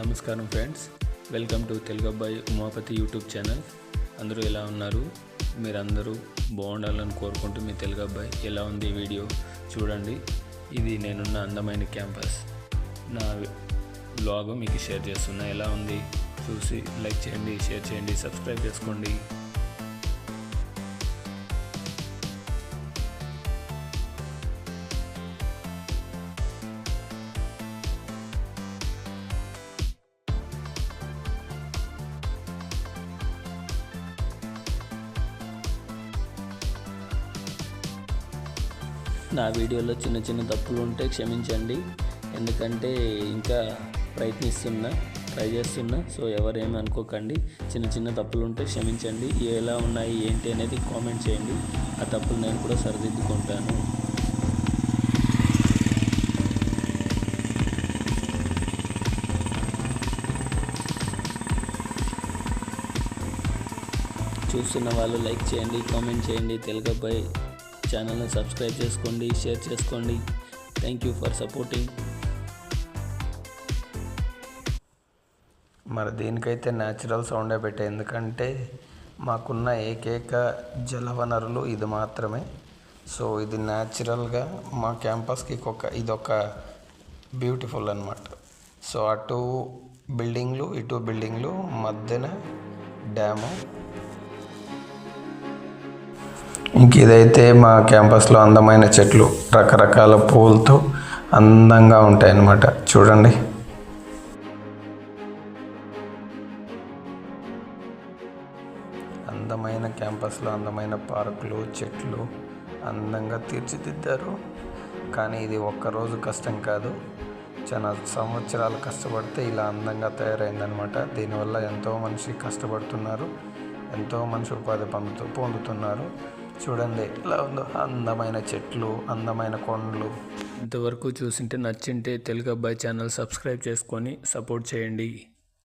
నమస్కారం friends. Welcome to Telugu అబ్బాయి Umapathi YouTube channel. అందరూ ఎలా ఉన్నారు? మీరందరూ బాగుండాలని కోరుకుంటూ మీ తెలుగు అబ్బాయి ఎలా ఉంది వీడియో చూడండి. ఇది నేనున్న అందమైన క్యాంపస్. నా బ్లాగ్ మీకు షేర్ చేస్తున్నా. ఎలా ఉంది? చూసి లైక్ చేయండి షేర్ చేయండి సబ్స్క్రైబ్ చేసుకోండి. నా వీడియోలో చిన్న చిన్న తప్పులు ఉంటే క్షమించండి. ఎందుకంటే ఇంకా ప్రయత్నిస్తున్నా ట్రై చేస్తున్నా. సో ఎవరేమి అనుకోకండి. చిన్న చిన్న తప్పులు ఉంటే క్షమించండి. ఎలా ఉన్నాయి ఏంటి అనేది కామెంట్ చేయండి. ఆ తప్పులు నేను కూడా సరిదిద్దుకుంటాను. చూస్తున్న వాళ్ళు లైక్ చేయండి కామెంట్ చేయండి. తెలుగుపై ఛానల్ని సబ్స్క్రైబ్ చేసుకోండి షేర్ చేసుకోండి. థ్యాంక్ యూ ఫర్ సపోర్టింగ్ మరి దీనికైతే న్యాచురల్ సౌండే పెట్టే ఎందుకంటే మాకున్న ఏకైక జలవనరులు ఇది మాత్రమే. సో ఇది న్యాచురల్గా మా క్యాంపస్కి ఒక ఇదొక బ్యూటిఫుల్ అనమాట సో అటు బిల్డింగ్లు ఇటు బిల్డింగ్లు మధ్యన డ్యాము ఇంక ఇదైతే మా క్యాంపస్లో అందమైన చెట్లు రకరకాల పూలతో అందంగా ఉంటాయన్నమాట. చూడండి. అందమైన క్యాంపస్లో అందమైన పార్కులు చెట్లు అందంగా తీర్చిదిద్దారు. కానీ ఇది ఒక్కరోజు కష్టం కాదు. చాలా సంవత్సరాలు కష్టపడితే ఇలా అందంగా తయారైందనమాట దీనివల్ల ఎంతో మనిషి కష్టపడుతున్నారు. ఎంతో మనిషి ఉపాధి పొందుతూ పొందుతున్నారు. చూడండి ఎలా ఉందో. అందమైన చెట్లు అందమైన కొండలు. ఇంతవరకు చూసింటే నచ్చింటే తెలుగు అబ్బాయి ఛానల్ సబ్స్క్రైబ్ చేసుకొని సపోర్ట్ చేయండి.